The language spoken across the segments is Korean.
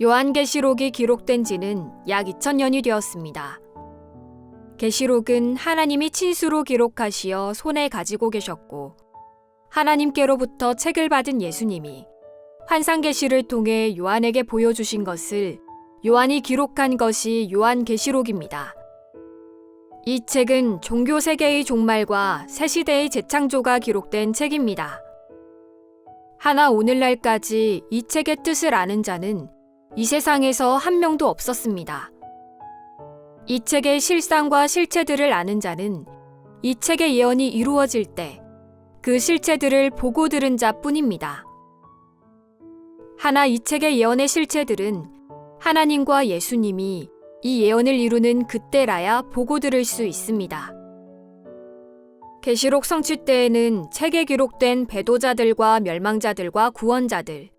요한계시록이 기록된 지는 약 2000년이 되었습니다. 계시록은 하나님이 친수로 기록하시어 손에 가지고 계셨고 하나님께로부터 책을 받은 예수님이 환상 계시를 통해 요한에게 보여주신 것을 요한이 기록한 것이 요한 계시록입니다. 이 책은 종교 세계의 종말과 새 시대의 재창조가 기록된 책입니다. 하나 오늘날까지 이 책의 뜻을 아는 자는 이 세상에서 한 명도 없었습니다. 이 책의 실상과 실체들을 아는 자는 이 책의 예언이 이루어질 때 그 실체들을 보고 들은 자 뿐입니다. 하나 이 책의 예언의 실체들은 하나님과 예수님이 이 예언을 이루는 그때라야 보고 들을 수 있습니다. 계시록 성취 때에는 책에 기록된 배도자들과 멸망자들과 구원자들,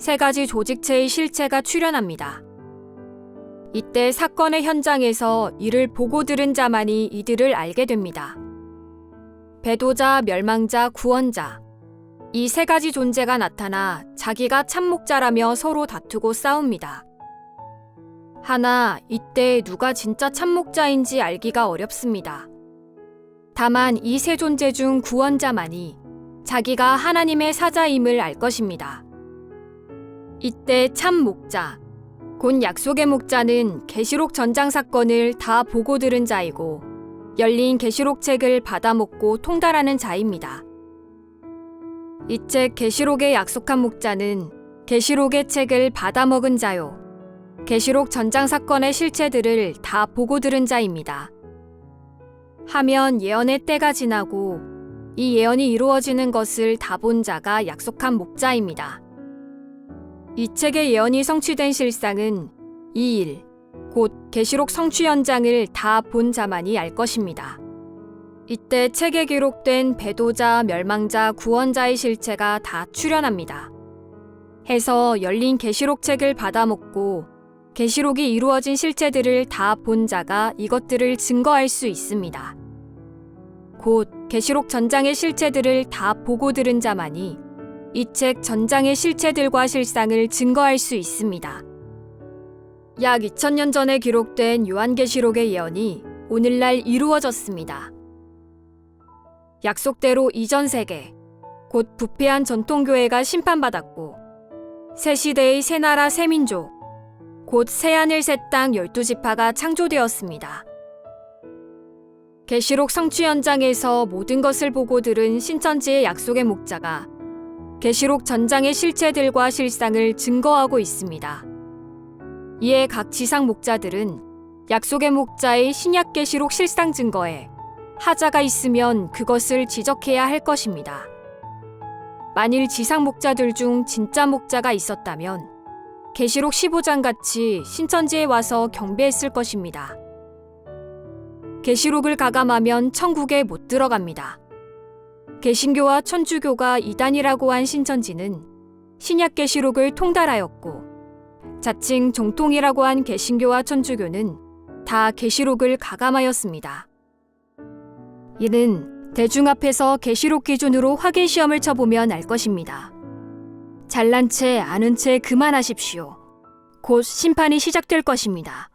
세 가지 조직체의 실체가 출현합니다. 이때 사건의 현장에서 이를 보고 들은 자만이 이들을 알게 됩니다. 배도자, 멸망자, 구원자. 이 세 가지 존재가 나타나 자기가 참목자라며 서로 다투고 싸웁니다. 하나, 이때 누가 진짜 참목자인지 알기가 어렵습니다. 다만 이 세 존재 중 구원자만이 자기가 하나님의 사자임을 알 것입니다. 이때 참 목자, 곧 약속의 목자는 계시록 전장 사건을 다 보고 들은 자이고 열린 계시록 책을 받아먹고 통달하는 자입니다. 이 책 계시록의 약속한 목자는 계시록의 책을 받아먹은 자요. 계시록 전장 사건의 실체들을 다 보고 들은 자입니다. 하면 예언의 때가 지나고 이 예언이 이루어지는 것을 다 본 자가 약속한 목자입니다. 이 책의 예언이 성취된 실상은 이 일, 곧 계시록 성취 현장을 다 본 자만이 알 것입니다. 이때 책에 기록된 배도자, 멸망자, 구원자의 실체가 다 출현합니다. 해서 열린 계시록 책을 받아먹고 계시록이 이루어진 실체들을 다 본 자가 이것들을 증거할 수 있습니다. 곧 계시록 전장의 실체들을 다 보고 들은 자만이 이 책 전장의 실체들과 실상을 증거할 수 있습니다. 약 2000년 전에 기록된 요한계시록의 예언이 오늘날 이루어졌습니다. 약속대로 이전 세계, 곧 부패한 전통교회가 심판받았고 새 시대의 새 나라 새 민족, 곧 새하늘 새 땅 열두 지파가 창조되었습니다. 계시록 성취 현장에서 모든 것을 보고 들은 신천지의 약속의 목자가 계시록 전장의 실체들과 실상을 증거하고 있습니다. 이에 각 지상 목자들은 약속의 목자의 신약 계시록 실상 증거에 하자가 있으면 그것을 지적해야 할 것입니다. 만일 지상 목자들 중 진짜 목자가 있었다면 계시록 15장 같이 신천지에 와서 경배했을 것입니다. 계시록을 가감하면 천국에 못 들어갑니다. 개신교와 천주교가 이단이라고 한 신천지는 신약 계시록을 통달하였고 자칭 정통이라고 한 개신교와 천주교는 다 계시록을 가감하였습니다. 이는 대중 앞에서 계시록 기준으로 확인 시험을 쳐보면 알 것입니다. 잘난 채 아는 채 그만하십시오. 곧 심판이 시작될 것입니다.